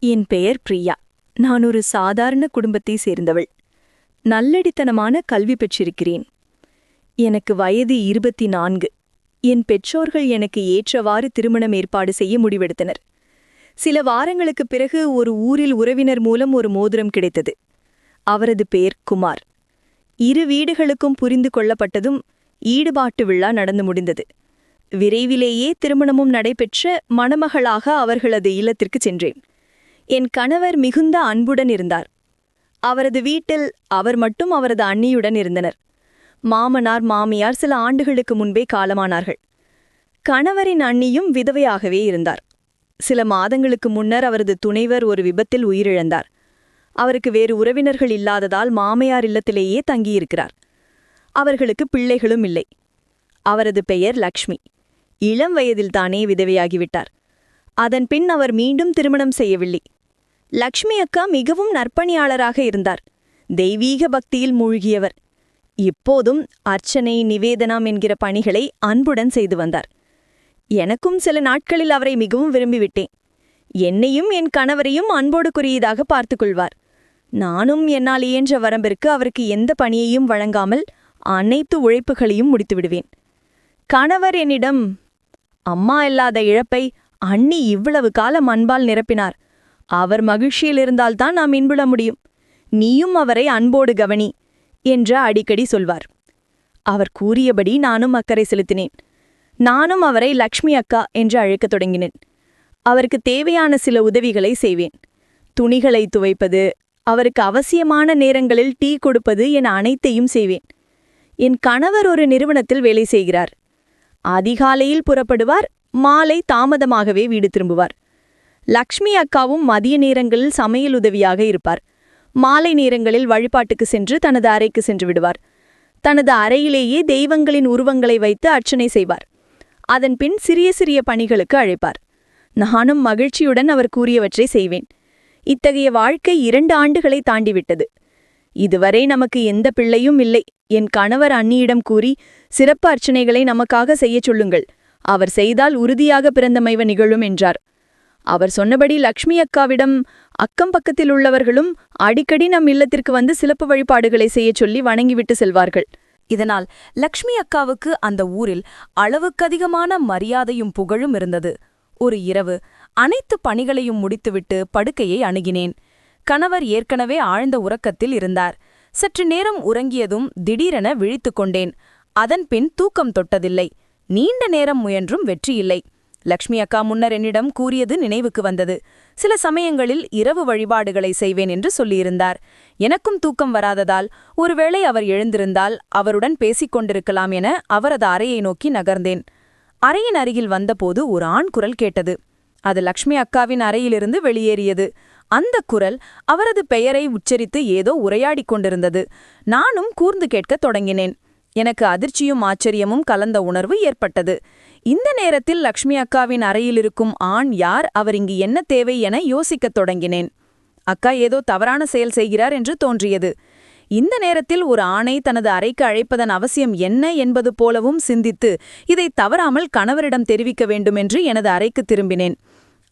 என் பெயர் பிரியா. நான் ஒரு சாதாரண குடும்பத்தை சேர்ந்தவள். நல்லடித்தனமான கல்வி பெற்றிருக்கிறேன். எனக்கு வயது இருபத்தி நான்கு என் பெற்றோர்கள் எனக்கு ஏற்றவாறு திருமணம் ஏற்பாடு செய்ய முடிவெடுத்தனர். சில வாரங்களுக்குப் பிறகு ஒரு ஊரில் உறவினர் மூலம் ஒரு மோதிரம் கிடைத்தது. அவரது பெயர் குமார். இரு வீடுகளுக்கும் புரிந்து கொள்ளப்பட்டதும் ஈடுபாட்டு விழா நடந்து முடிந்தது. விரைவிலேயே திருமணமும் நடைபெற்ற மணமகளாக அவர்களது இல்லத்திற்கு சென்றேன். என் கணவர் மிகுந்த அன்புடன் இருந்தார். அவரது வீட்டில் அவர் மட்டும் அவரது அண்ணியுடன் இருந்தனர். மாமனார் மாமியார் சில ஆண்டுகளுக்கு முன்பே காலமானார்கள். கணவரின் அண்ணியும் விதவையாகவே இருந்தார். சில மாதங்களுக்கு முன்னர் அவரது துணைவர் ஒரு விபத்தில் உயிரிழந்தார். அவருக்கு வேறு உறவினர்கள் இல்லாததால் மாமையார் இல்லத்திலேயே தங்கியிருக்கிறார். அவர்களுக்கு பிள்ளைகளும் இல்லை. அவரது பெயர் லக்ஷ்மி. இளம் வயதில்தானே விதவையாகிவிட்டார். அதன் பின் அவர் மீண்டும் திருமணம் செய்யவில்லை. லக்ஷ்மி அக்கா மிகவும் நற்பணியாளராக இருந்தார். தெய்வீக பக்தியில் மூழ்கியவர். இப்போதும் அர்ச்சனை நிவேதனம் என்கிற பணிகளை அன்புடன் செய்து வந்தார். எனக்கும் சில நாட்களில் அவரை மிகவும் விரும்பிவிட்டேன். என்னையும் என் கணவரையும் அன்போடு குறியதாக பார்த்துக் கொள்வார் நானும் என்னால் இயன்ற வரம்பிற்கு அவருக்கு எந்த பணியையும் வழங்காமல் அனைத்து உழைப்புகளையும் முடித்துவிடுவேன். கணவர் என்னிடம் அம்மா இல்லாத இழப்பை அண்ணி இவ்வளவு காலம் அன்பால் நிரப்பினார். அவர் மகிழ்ச்சியில் இருந்தால்தான் நாம் இன்புட முடியும். நீயும் அவரை அன்போடு கவனி என்று அடிக்கடி சொல்வார். அவர் கூறியபடி நானும் அக்கறை செலுத்தினேன். நானும் அவரை லக்ஷ்மி அக்கா என்று அழைக்கத் தொடங்கினேன். அவருக்கு தேவையான சில உதவிகளை செய்வேன். துணிகளை துவைப்பது அவருக்கு அவசியமான நேரங்களில் டீ கொடுப்பது என அனைத்தையும் செய்வேன். என் கணவர் ஒரு நிறுவனத்தில் வேலை செய்கிறார். அதிகாலையில் புறப்படுவார் மாலை தாமதமாகவே வீடு திரும்புவார். லக்ஷ்மி அக்காவும் மதிய நேரங்களில் சமையல் உதவியாக இருப்பார். மாலை நேரங்களில் வழிபாட்டுக்கு சென்று தனது அறைக்கு சென்று விடுவார். தனது அறையிலேயே தெய்வங்களின் உருவங்களை வைத்து அர்ச்சனை செய்வார். அதன்பின் சிறிய சிறிய பணிகளுக்கு அழைப்பார். நானும் மகிழ்ச்சியுடன் அவர் கூறியவற்றை செய்வேன். இத்தகைய வாழ்க்கை இரண்டு ஆண்டுகளை தாண்டிவிட்டது. இதுவரை நமக்கு எந்த பிள்ளையும் இல்லை. என் கணவர் அண்ணியிடம் கூறி சிறப்பு அர்ச்சனைகளை நமக்காக செய்யச் சொல்லுங்கள். அவர் செய்தால் உறுதியாக பிறந்தமைவ நிகழும் என்றார். அவர் சொன்னபடி லக்ஷ்மி அக்காவிடம் அக்கம் பக்கத்தில் உள்ளவர்களும் அடிக்கடி நம் இல்லத்திற்கு வந்து சிறப்பு வழிபாடுகளை செய்யச் சொல்லி வணங்கிவிட்டு செல்வார்கள். இதனால் லக்ஷ்மி அக்காவுக்கு அந்த ஊரில் அளவுக்கதிகமான மரியாதையும் புகழும் இருந்தது. ஒரு இரவு அனைத்து பணிகளையும் முடித்துவிட்டு படுக்கையை அணுகினேன். கணவர் ஏற்கனவே ஆழ்ந்த உறக்கத்தில் இருந்தார். சற்று நேரம் உறங்கியதும் திடீரென விழித்துக் கொண்டேன். அதன்பின் தூக்கம் தொட்டதில்லை. நீண்ட நேரம் முயன்றும் வெற்றியில்லை. லக்ஷ்மி அக்கா முன்னர் என்னிடம் கூறியது நினைவுக்கு வந்தது. சில சமயங்களில் இரவு வழிபாடுகளை செய்வேன் என்று சொல்லியிருந்தார். எனக்கும் தூக்கம் வராததால் ஒருவேளை அவர் எழுந்திருந்தால் அவருடன் பேசிக் கொண்டிருக்கலாம் என அவரது அறையை நோக்கி நகர்ந்தேன். அறையின் அருகில் வந்தபோது ஒரு ஆண் குரல் கேட்டது. அது லக்ஷ்மி அக்காவின் அறையிலிருந்து வெளியேறியது. அந்த குரல் அவரது பெயரை உச்சரித்து ஏதோ உரையாடிக் கொண்டிருந்தது. நானும் கூர்ந்து கேட்கத் தொடங்கினேன். எனக்கு அதிர்ச்சியும் ஆச்சரியமும் கலந்த உணர்வு ஏற்பட்டது. இந்த நேரத்தில் லக்ஷ்மி அக்காவின் அறையில் இருக்கும் ஆண் யார்? அவர் இங்கு என்ன தேவை என யோசிக்கத் தொடங்கினேன். அக்கா ஏதோ தவறான செயல் செய்கிறார் என்று தோன்றியது. இந்த நேரத்தில் ஒரு ஆணை தனது அறைக்கு அழைப்பதன் அவசியம் என்ன என்பது போலவும் சிந்தித்து இதை தவறாமல் கணவரிடம் தெரிவிக்க வேண்டுமென்று எனது அறைக்கு திரும்பினேன்.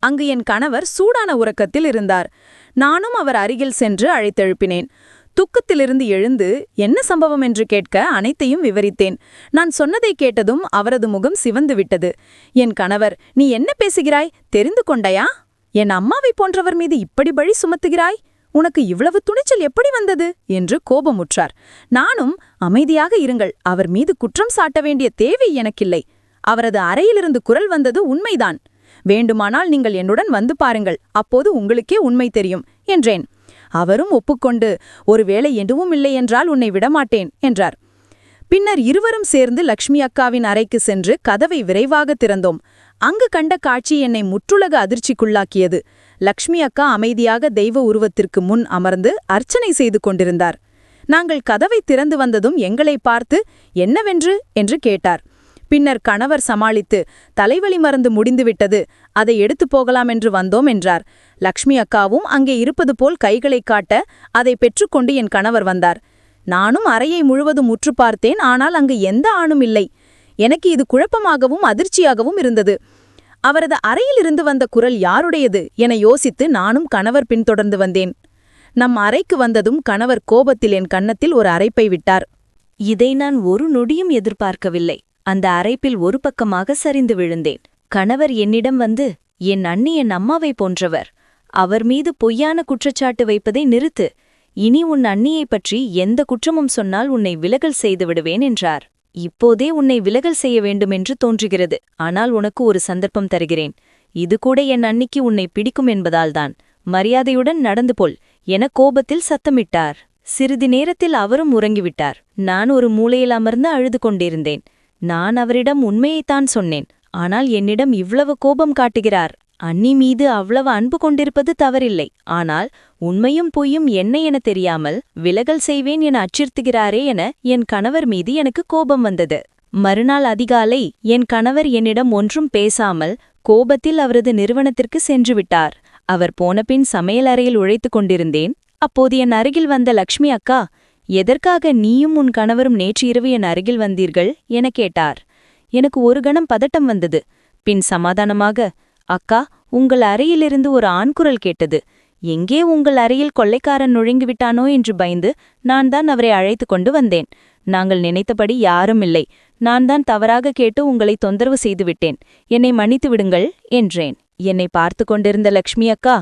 அங்கு என் கணவர் சூடான உறக்கத்தில் இருந்தார். நானும் அவர் அருகில் சென்று அழைத்தெழுப்பினேன். துக்கத்திலிருந்து எழுந்து என்ன சம்பவம் என்று கேட்க அனைத்தையும் விவரித்தேன். நான் சொன்னதை கேட்டதும் அவரது முகம் சிவந்து விட்டது. என் கணவர் நீ என்ன பேசுகிறாய்? தெரிந்து கொண்டாயா? என் அம்மாவை போன்றவர் மீது இப்படி பழி சுமத்துகிறாய்? உனக்கு இவ்வளவு துணிச்சல் எப்படி வந்தது? என்று கோபமுற்றார். நானும் அமைதியாக இருங்கள். அவர் மீது குற்றம் சாட்ட வேண்டிய தேவை எனக்கில்லை. அவரது அறையிலிருந்து குரல் வந்தது உண்மைதான். வேண்டுமானால் நீங்கள் என்னுடன் வந்து பாருங்கள். அப்போது உங்களுக்கே உண்மை தெரியும் என்றேன். அவரும் ஒப்புக்கொண்டு ஒருவேளை எதுவும் இல்லை என்றால் உன்னை விடமாட்டேன் என்றார். பின்னர் இருவரும் சேர்ந்து லக்ஷ்மி அக்காவின் அறைக்கு சென்று கதவை விரைவாக திறந்தோம். அங்கு கண்ட காட்சி என்னை முற்றுலக அதிர்ச்சிக்குள்ளாக்கியது. லக்ஷ்மி அக்கா அமைதியாக தெய்வ உருவத்திற்கு முன் அமர்ந்து அர்ச்சனை செய்து கொண்டிருந்தார். நாங்கள் கதவை திறந்து வந்ததும் எங்களை பார்த்து என்னவென்று? என்று கேட்டார். பின்னர் கணவர் சமாளித்து தலைவலி மருந்து முடிந்துவிட்டது அதை எடுத்துப் போகலாம் என்று வந்தோம் என்றார். லக்ஷ்மி அக்காவும் அங்கே இருப்பது போல் கைகளை காட்ட அதை பெற்றுக்கொண்டு என் கணவர் வந்தார். நானும் அறையை முழுவதும் உற்று பார்த்தேன் ஆனால் அங்கு எந்த ஆணும் இல்லை. எனக்கு இது குழப்பமாகவும் அதிர்ச்சியாகவும் இருந்தது. அவரது அறையிலிருந்து வந்த குரல் யாருடையது என யோசித்து நானும் கணவர் பின்தொடர்ந்து வந்தேன். நம் அறைக்கு வந்ததும் கணவர் கோபத்தில் என் கன்னத்தில் ஒரு அரைப்பை விட்டார். இதை நான் ஒரு நொடியும் எதிர்பார்க்கவில்லை. அந்த அரைப்பில் ஒரு பக்கமாக சரிந்து விழுந்தேன். கணவர் என்னிடம் வந்து என் அண்ணி என் அம்மாவை போன்றவர். அவர் மீது பொய்யான குற்றச்சாட்டு வைப்பதை நிறுத்து. இனி உன் அண்ணியை பற்றி எந்த குற்றமும் சொன்னால் உன்னை விலகல் செய்து விடுவேன் என்றார். இப்போதே உன்னை விலகல் செய்ய வேண்டுமென்று தோன்றுகிறது. ஆனால் உனக்கு ஒரு சந்தர்ப்பம் தருகிறேன். இது கூட என் அன்னிக்கு உன்னை பிடிக்கும் என்பதால்தான். மரியாதையுடன் நடந்து போல் என கோபத்தில் சத்தமிட்டார். சிறிது நேரத்தில் அவரும் உறங்கிவிட்டார். நான் ஒரு மூலையில் அமர்ந்து அழுது கொண்டிருந்தேன். நான் அவரிடம் உண்மையைத்தான் சொன்னேன். ஆனால் என்னிடம் இவ்வளவு கோபம் காட்டுகிறார். அன்னி மீது அவ்வளவு அன்பு கொண்டிருப்பது தவறில்லை. ஆனால் உண்மையும் பொய்யும் என்ன என தெரியாமல் விலகல் செய்வேன் என அச்சுறுத்துகிறாரே என என் கணவர் மீது எனக்கு கோபம் வந்தது. மறுநாள் அதிகாலை என் கணவர் என்னிடம் ஒன்றும் பேசாமல் கோபத்தில் அவரது நிறுவனத்திற்கு சென்றுவிட்டார் அவர் போனபின் சமையலறையில் உழைத்துக் கொண்டிருந்தேன். அப்போது என் அருகில் வந்த லக்ஷ்மி அக்கா எதற்காக நீயும் உன் கணவரும் நேற்று இரவு என் அருகில் வந்தீர்கள்? என கேட்டார். எனக்கு ஒரு கணம் பதட்டம் வந்தது. பின் சமாதானமாக அக்கா உங்கள் அறையிலிருந்து ஒரு ஆண்குரல் கேட்டது. எங்கே உங்கள் அறையில் கொள்ளைக்காரன் நுழைந்துவிட்டானோ என்று பயந்து நான் தான் அவரை அழைத்து கொண்டு வந்தேன். நாங்கள் நினைத்தபடி யாரும் இல்லை. நான் தான் தவறாக கேட்டு உங்களை தொந்தரவு செய்துவிட்டேன் என்னை மன்னித்து விடுங்கள் என்றேன். என்னை பார்த்து கொண்டிருந்த லக்ஷ்மி அக்கா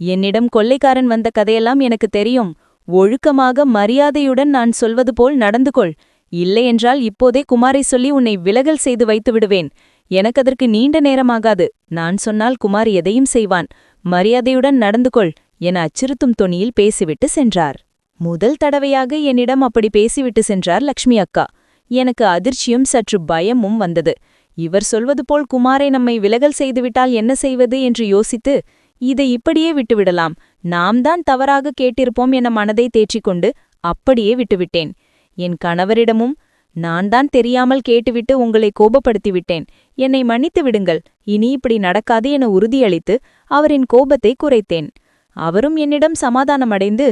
என்னிடம் கொள்ளைக்காரன் வந்த கதையெல்லாம் எனக்கு தெரியும். ஒழுக்கமாக மரியாதையுடன் நான் சொல்வது போல் நடந்து கொள் இல்லையென்றால் இப்போதே குமாரை சொல்லி உன்னை விலகல் செய்து வைத்து விடுவேன். எனக்கு அதற்கு நீண்ட நேரமாகாது. நான் சொன்னால் குமார் எதையும் செய்வான். மரியாதையுடன் நடந்து கொள் என அச்சுறுத்தும் தொனியில் பேசிவிட்டு சென்றார். முதல் தடவையாக என்னிடம் அப்படி பேசிவிட்டு சென்றார் லக்ஷ்மி அக்கா. எனக்கு அதிர்ச்சியும் சற்று பயமும் வந்தது. இவர் சொல்வது போல் குமாரை நம்மை விலகல் செய்துவிட்டால் என்ன செய்வது என்று யோசித்து இதை இப்படியே விட்டுவிடலாம். நாம் தான் தவறாக கேட்டிருப்போம் என மனதை தேற்றிக்கொண்டு அப்படியே விட்டுவிட்டேன். என் கணவரிடமும் நான் தான் தெரியாமல் கேட்டுவிட்டு உங்களை கோபப்படுத்திவிட்டேன். என்னை மன்னித்து விடுங்கள். இனி இப்படி நடக்காது என உறுதியளித்து அவரின் கோபத்தை குறைத்தேன். அவரும் என்னிடம் சமாதானமடைந்து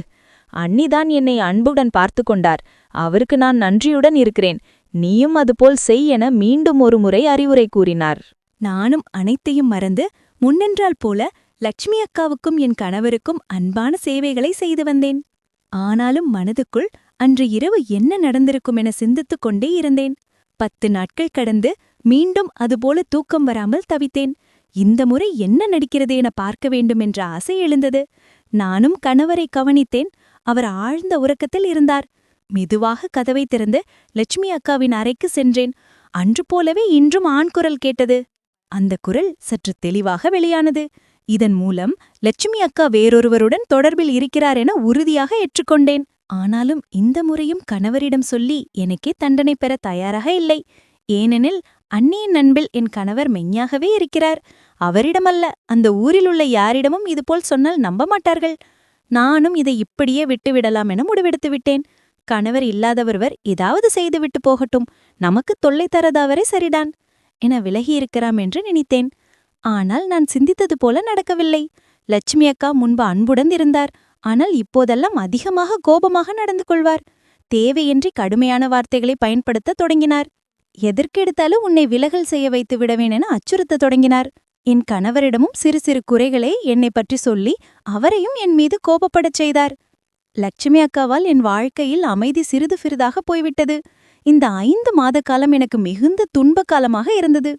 அன்னிதான் என்னை அன்புடன் பார்த்து கொண்டார் அவருக்கு நான் நன்றியுடன் இருக்கிறேன். நீயும் அதுபோல் செய் என மீண்டும் ஒரு முறை அறிவுரை கூறினார். நானும் அனைத்தையும் மறந்து முன்னென்றால் போல லட்சுமி அக்காவுக்கும் என் கணவருக்கும் அன்பான சேவைகளை செய்து வந்தேன். ஆனாலும் மனதுக்குள் அன்று இரவு என்ன நடந்திருக்கும் என சிந்தித்துக் கொண்டே இருந்தேன். பத்து நாட்கள் கடந்து மீண்டும் அதுபோல தூக்கம் வராமல் தவித்தேன். இந்த முறை என்ன நடிக்கிறது என பார்க்க வேண்டும் என்ற ஆசை எழுந்தது. நானும் கணவரை கவனித்தேன். அவர் ஆழ்ந்த உறக்கத்தில் இருந்தார். மெதுவாக கதவை திறந்து லட்சுமி அக்காவின் அறைக்கு சென்றேன். அன்று போலவே இன்றும் ஆண் குரல் கேட்டது. அந்த குரல் சற்று தெளிவாக வெளியானது. இதன் மூலம் லட்சுமி அக்கா வேறொருவருடன் தொடர்பில் இருக்கிறார் என உறுதியாக ஏற்றுக்கொண்டேன். ஆனாலும் இந்த முறையும் கணவரிடம் சொல்லி எனக்கே தண்டனை பெற தயாராக இல்லை. ஏனெனில் அன்னியின் நண்பில் என் கணவர் மெய்யாகவே இருக்கிறார். அவரிடமல்ல அந்த ஊரில் உள்ள யாரிடமும் இதுபோல் சொன்னால் நம்ப மாட்டார்கள். நானும் இதை இப்படியே விட்டுவிடலாம் என முடிவெடுத்து விட்டேன். கணவர் இல்லாதவர்வர் ஏதாவது செய்துவிட்டு போகட்டும். நமக்கு தொல்லை தரதாவரே சரிதான். என விலகியிருக்கிறாம் என்று நினைத்தேன். ஆனால் நான் சிந்தித்தது போல நடக்கவில்லை. லட்சுமி அக்கா முன்பு அன்புடன் இருந்தார். ஆனால் இப்போதெல்லாம் அதிகமாக கோபமாக நடந்து கொள்வார். தேவையின்றி கடுமையான வார்த்தைகளை பயன்படுத்த தொடங்கினார். எதற்கெடுத்தாலும் உன்னை விலகல் செய்ய வைத்து விடவேன் என அச்சுறுத்தத் தொடங்கினார். என் கணவரிடமும் சிறு சிறு குறைகளை என்னை பற்றி சொல்லி அவரையும் என் மீது கோபப்படச் செய்தார். லட்சுமி அக்காவால் என் வாழ்க்கையில் அமைதி சிறிது சிறிதாக போய்விட்டது. இந்த ஐந்து மாத காலம் எனக்கு மிகுந்த துன்ப காலமாக இருந்தது.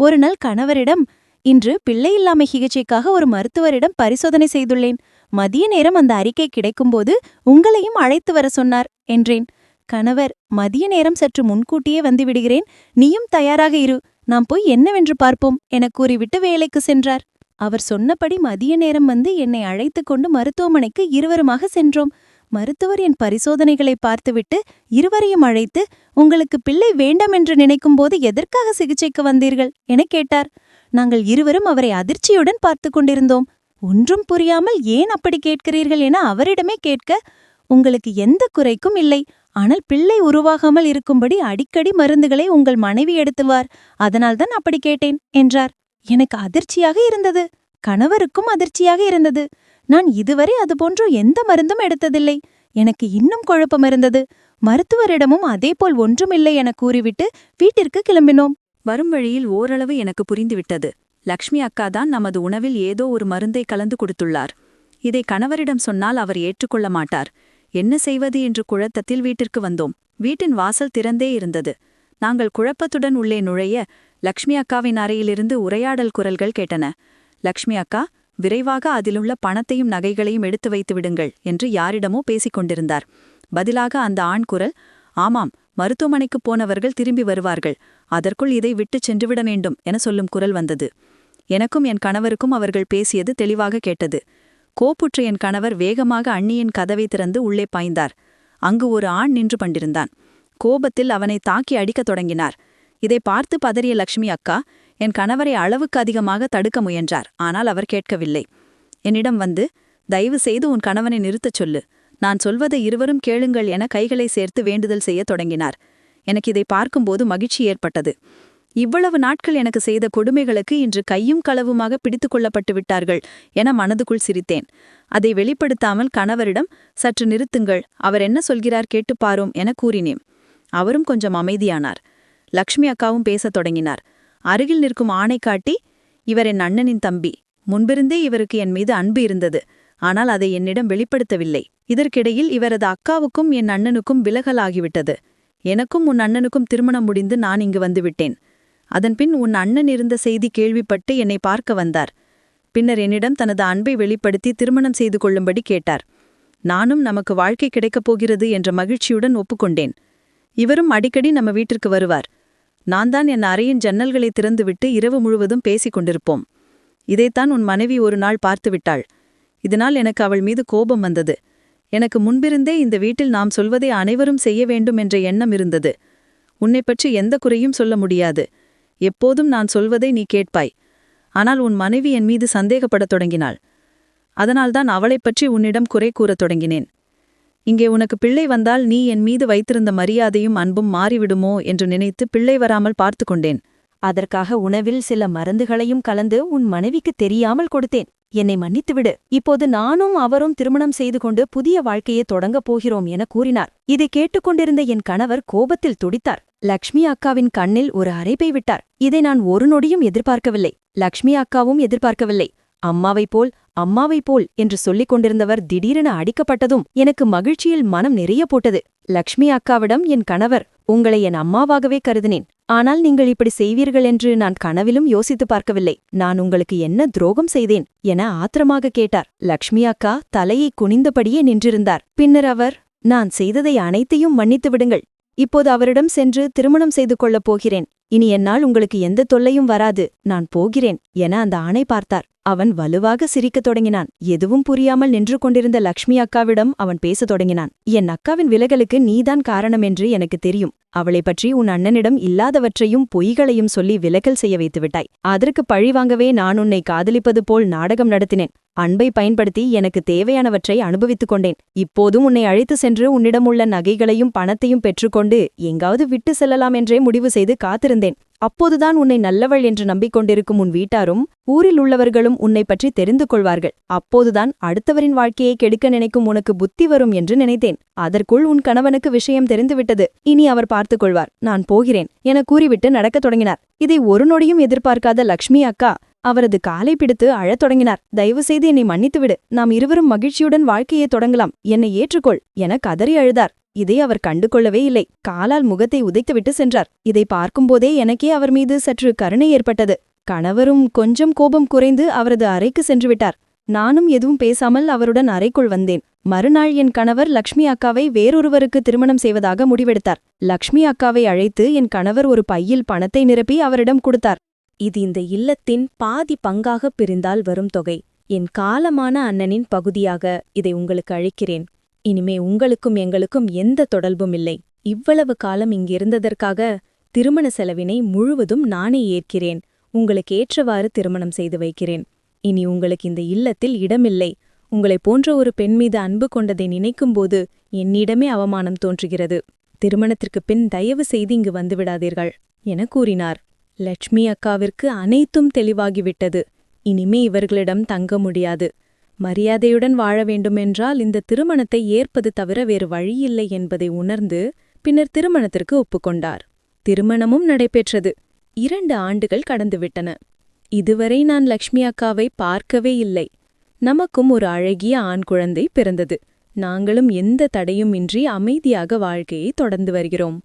ஒரு நாள் கணவரிடம் இன்று பிள்ளையில்லாமை சிகிச்சைக்காக ஒரு மருத்துவரிடம் பரிசோதனை செய்துள்ளேன். மதிய நேரம் அந்த அறிக்கை கிடைக்கும்போது உங்களையும் அழைத்து வர சொன்னார் என்றேன். கணவர் மதிய நேரம் சற்று முன்கூட்டியே வந்துவிடுகிறேன். நீயும் தயாராக இரு. நாம் போய் என்னவென்று பார்ப்போம் எனக் கூறிவிட்டு வேலைக்கு சென்றார். அவர் சொன்னபடி மதிய நேரம் வந்து என்னை அழைத்துக் கொண்டு மருத்துவமனைக்கு இருவருமாக சென்றோம். மருத்துவர் என் பரிசோதனைகளை பார்த்துவிட்டு இருவரையும் அழைத்து உங்களுக்கு பிள்ளை வேண்டாம் என்று நினைக்கும்போது எதற்காக சிகிச்சைக்கு வந்தீர்கள்? எனக் கேட்டார். நாங்கள் இருவரும் அவரை அதிர்ச்சியுடன் பார்த்து கொண்டிருந்தோம். ஒன்றும் புரியாமல் ஏன் அப்படி கேட்கிறீர்கள் என அவரிடமே கேட்க உங்களுக்கு எந்த குறைக்கும் இல்லை. ஆனால் பிள்ளை உருவாகாமல் இருக்கும்படி அடிக்கடி மருந்துகளை உங்கள் மனைவி எடுத்துவார். அதனால்தான் அப்படி கேட்டேன் என்றார். எனக்கு அதிர்ச்சியாக இருந்தது. கணவருக்கும் அதிர்ச்சியாக இருந்தது. நான் இதுவரை அதுபோன்று எந்த மருந்தும் எடுத்ததில்லை. எனக்கு இன்னும் குழப்பம் இருந்தது. மருத்துவரிடமும் அதேபோல் ஒன்றுமில்லை என கூறிவிட்டு வீட்டிற்கு கிளம்பினோம். வரும் வழியில் ஓரளவு எனக்கு புரிந்துவிட்டது. லக்ஷ்மி அக்கா தான் நமது உணவில் ஏதோ ஒரு மருந்தை கலந்து கொடுத்துள்ளார். இதை கணவரிடம் சொன்னால் அவர் ஏற்றுக்கொள்ள மாட்டார். என்ன செய்வது? என்று குழத்தத்தில் வீட்டிற்கு வந்தோம். வீட்டின் வாசல் திறந்தே இருந்தது. நாங்கள் குழப்பத்துடன் உள்ளே நுழைய லக்ஷ்மி அக்காவின் அறையிலிருந்து உரையாடல் குரல்கள் கேட்டன. லக்ஷ்மி அக்கா விரைவாக அதிலுள்ள பணத்தையும் நகைகளையும் எடுத்து வைத்து விடுங்கள் என்று யாரிடமோ பேசிக் கொண்டிருந்தார். பதிலாக அந்த ஆண் குரல் ஆமாம் மருத்துவமனைக்குப் போனவர்கள் திரும்பி வருவார்கள். அதற்குள் இதை விட்டுச் சென்றுவிட வேண்டும் என சொல்லும் குரல் வந்தது. எனக்கும் என் கணவருக்கும் அவர்கள் பேசியது தெளிவாக கேட்டது. கோப்புற்ற என் கணவர் வேகமாக அண்ணியின் கதவை திறந்து உள்ளே பாய்ந்தார். அங்கு ஒரு ஆண் நின்று கொண்டிருந்தான். கோபத்தில் அவனை தாக்கி அடிக்கத் தொடங்கினார். இதை பார்த்து பதறிய லக்ஷ்மி அக்கா என் கணவரை அளவுக்கு அதிகமாக தடுக்க முயன்றார். ஆனால் அவர் கேட்கவில்லை. என்னிடம் வந்து தயவு செய்து உன் கணவனை நிறுத்தச் சொல்லு. நான் சொல்வதை இருவரும் கேளுங்கள் என கைகளை சேர்த்து வேண்டுதல் செய்யத் தொடங்கினார். எனக்கு இதை பார்க்கும்போது மகிழ்ச்சி ஏற்பட்டது. இவ்வளவு நாட்கள் எனக்கு செய்த கொடுமைகளுக்கு இன்று கையும் களவுமாக பிடித்து கொள்ளப்பட்டு விட்டார்கள் என மனதுக்குள் சிரித்தேன். அதை வெளிப்படுத்தாமல் கணவரிடம் சற்று நிறுத்துங்கள் அவர் என்ன சொல்கிறார் கேட்டுப் பாரோம் என கூறினேன். அவரும் கொஞ்சம் அமைதியானார். லக்ஷ்மி அக்காவும் பேசத் தொடங்கினார். அருகில் நிற்கும் ஆணை காட்டி இவர் என் அண்ணனின் தம்பி. முன்பிருந்தே இவருக்கு என் மீது அன்பு இருந்தது. ஆனால் அதை என்னிடம் வெளிப்படுத்தவில்லை. இதற்கிடையில் இவரது அக்காவுக்கும் என் அண்ணனுக்கும் விலகலாகிவிட்டது. எனக்கும் உன் அண்ணனுக்கும் திருமணம் முடிந்து நான் இங்கு வந்துவிட்டேன். அதன்பின் உன் அண்ணன் இருந்த செய்தி கேள்விப்பட்டு என்னை பார்க்க வந்தார். பின்னர் என்னிடம் தனது அன்பை வெளிப்படுத்தி திருமணம் செய்து கொள்ளும்படி கேட்டார். நானும் நமக்கு வாழ்க்கை கிடைக்கப் போகிறது என்ற மகிழ்ச்சியுடன் ஒப்புக்கொண்டேன். இவரும் அடிக்கடி நம்ம வீட்டிற்கு வருவார். நான் தான் என் அறையின் ஜன்னல்களை திறந்துவிட்டு இரவு முழுவதும் பேசிக் கொண்டிருப்போம். இதைத்தான் உன் மனைவி ஒரு நாள் பார்த்துவிட்டாள். இதனால் எனக்கு அவள் மீது கோபம் வந்தது. எனக்கு முன்பிருந்தே இந்த வீட்டில் நாம் சொல்வதை அனைவரும் செய்ய வேண்டும் என்ற எண்ணம் இருந்தது. உன்னை பற்றி எந்த குறையும் சொல்ல முடியாது. எப்போதும் நான் சொல்வதை நீ கேட்பாய். ஆனால் உன் மனைவி என் மீது சந்தேகப்படத் தொடங்கினாள். அதனால்தான் அவளைப் பற்றி உன்னிடம் குறை கூறத் தொடங்கினேன். இங்கே உனக்கு பிள்ளை வந்தால் நீ என் மீது வைத்திருந்த மரியாதையும் அன்பும் மாறிவிடுமோ என்று நினைத்து பிள்ளை வராமல் பார்த்து கொண்டேன். அதற்காக உணவில் சில மருந்துகளையும் கலந்து உன் மனைவிக்கு தெரியாமல் கொடுத்தேன். என்னை மன்னித்துவிடு. இப்போது நானும் அவரும் திருமணம் செய்து கொண்டு புதிய வாழ்க்கையை தொடங்கப் போகிறோம் என கூறினார். இதை கேட்டுக்கொண்டிருந்த என் கணவர் கோபத்தில் துடித்தார். லக்ஷ்மி அக்காவின் கண்ணில் ஒரு அரைப்பை விட்டார். இதை நான் ஒரு நொடியும் எதிர்பார்க்கவில்லை. லக்ஷ்மி அக்காவும் எதிர்பார்க்கவில்லை. அம்மாவைப் போல் அம்மாவைப் போல் என்று சொல்லிக் கொண்டிருந்தவர் திடீரென அடிக்கப்பட்டதும் எனக்கு மகிழ்ச்சியில் மனம் நிறைய போட்டது. லக்ஷ்மி அக்காவிடம் என் கணவர் உங்களை என் அம்மாவாகவே கருதினேன். ஆனால் நீங்கள் இப்படி செய்வீர்கள் என்று நான் கனவிலும் யோசித்து பார்க்கவில்லை. நான் உங்களுக்கு என்ன துரோகம் செய்தேன் என ஆத்திரமாக கேட்டார். லக்ஷ்மி அக்கா தலையை குனிந்தபடியே நின்றிருந்தார். பின்னர் அவர் நான் செய்ததை அனைத்தையும் மன்னித்து விடுங்கள். இப்போது அவரிடம் சென்று திருமணம் செய்து கொள்ளப் போகிறேன். இனி என்னால் உங்களுக்கு எந்த தொல்லையும் வராது. நான் போகிறேன் என அந்த ஆணை பார்த்தார். அவன் வலுவாக சிரிக்கத் தொடங்கினான். எதுவும் புரியாமல் நின்று கொண்டிருந்த லக்ஷ்மி அக்காவிடம் அவன் பேசத் தொடங்கினான். என் அக்காவின் விலகலுக்கு நீதான் காரணம் என்று எனக்கு தெரியும். அவளை பற்றி உன் அண்ணனிடம் இல்லாதவற்றையும் பொய்களையும் சொல்லி விலகல் செய்ய வைத்துவிட்டாய் அதற்கு பழிவாங்கவே நான் உன்னை காதலிப்பது போல் நாடகம் நடத்தினேன். அன்பை பயன்படுத்தி எனக்கு தேவையானவற்றை அனுபவித்துக் கொண்டேன். இப்போதும் உன்னை அழைத்து சென்று உன்னிடம் உள்ள நகைகளையும் பணத்தையும் பெற்றுக்கொண்டு எங்காவது விட்டு செல்லலாம் என்றே முடிவு செய்து காத்திருந்தேன். அப்போதுதான் உன்னை நல்லவள் என்று நம்பிக்கொண்டிருக்கும் உன் வீட்டாரும் ஊரில் உள்ளவர்களும் உன்னை பற்றி தெரிந்து கொள்வார்கள் அப்போதுதான் அடுத்தவரின் வாழ்க்கையை கெடுக்க நினைக்கும் உனக்கு புத்தி வரும் என்று நினைத்தேன். அதற்குள் உன் கணவனுக்கு விஷயம் தெரிந்துவிட்டது. இனி அவர் பார்த்துக் கொள்வார் நான் போகிறேன் என கூறிவிட்டு நடக்கத் தொடங்கினார். இதை ஒரு நொடியும் எதிர்பார்க்காத லக்ஷ்மி அக்கா அவரது காலை பிடித்து அழத் தொடங்கினார். தயவு செய்து என்னை மன்னித்துவிடு. நாம் இருவரும் மகிழ்ச்சியுடன் வாழ்க்கையை தொடங்கலாம். என்னை ஏற்றுக்கொள் என கதறி அழுதார். இதை அவர் கண்டுகொள்ளவே இல்லை. காலால் முகத்தை உதைத்துவிட்டு சென்றார். இதை பார்க்கும்போதே எனக்கே அவர் மீது சற்று கருணை ஏற்பட்டது. கணவரும் கொஞ்சம் கோபம் குறைந்து அவரது அறைக்கு சென்றுவிட்டார் நானும் எதுவும் பேசாமல் அவருடன் அறைக்குள் வந்தேன். மறுநாள் என் கணவர் லக்ஷ்மி அக்காவை வேறொருவருக்கு திருமணம் செய்வதாக முடிவெடுத்தார். லக்ஷ்மி அக்காவை அழைத்து என் கணவர் ஒரு பையில் பணத்தை நிரப்பி அவரிடம் கொடுத்தார். இது இந்த இல்லத்தின் பாதி பங்காக பிரிந்தால் வரும் தொகை. என் காலமான அண்ணனின் பகுதியாக இதை உங்களுக்கு அழிக்கிறேன் இனிமே உங்களுக்கும் எங்களுக்கும் எந்த தொடர்பும் இல்லை. இவ்வளவு காலம் இங்கிருந்ததற்காக திருமண செலவினை முழுவதும் நானே ஏற்கிறேன். உங்களுக்கு ஏற்றவாறு திருமணம் செய்து வைக்கிறேன். இனி உங்களுக்கு இந்த இல்லத்தில் இடமில்லை. உங்களைப் போன்ற ஒரு பெண் மீது அன்பு கொண்டதை நினைக்கும்போது என்னிடமே அவமானம் தோன்றுகிறது. திருமணத்திற்கு பின் தயவு செய்து இங்கு வந்துவிடாதீர்கள் என கூறினார். லட்சுமி அக்காவிற்கு அனைத்தும் தெளிவாகிவிட்டது. இனிமே இவர்களிடம் தங்க முடியாது. மரியாதையுடன் வாழ வேண்டுமென்றால் இந்த திருமணத்தை ஏற்பது தவிர வேறு வழியில்லை என்பதை உணர்ந்து பின்னர் திருமணத்திற்கு ஒப்புக்கொண்டார். திருமணமும் நடைபெற்றது. இரண்டு ஆண்டுகள் கடந்துவிட்டன. இதுவரை நான் லக்ஷ்மி அக்காவை பார்க்கவே இல்லை. நமக்கும் ஒரு அழகிய ஆண் குழந்தை பிறந்தது. நாங்களும் எந்த தடையும் இன்றி அமைதியாக வாழ்க்கையை தொடர்ந்து வருகிறோம்.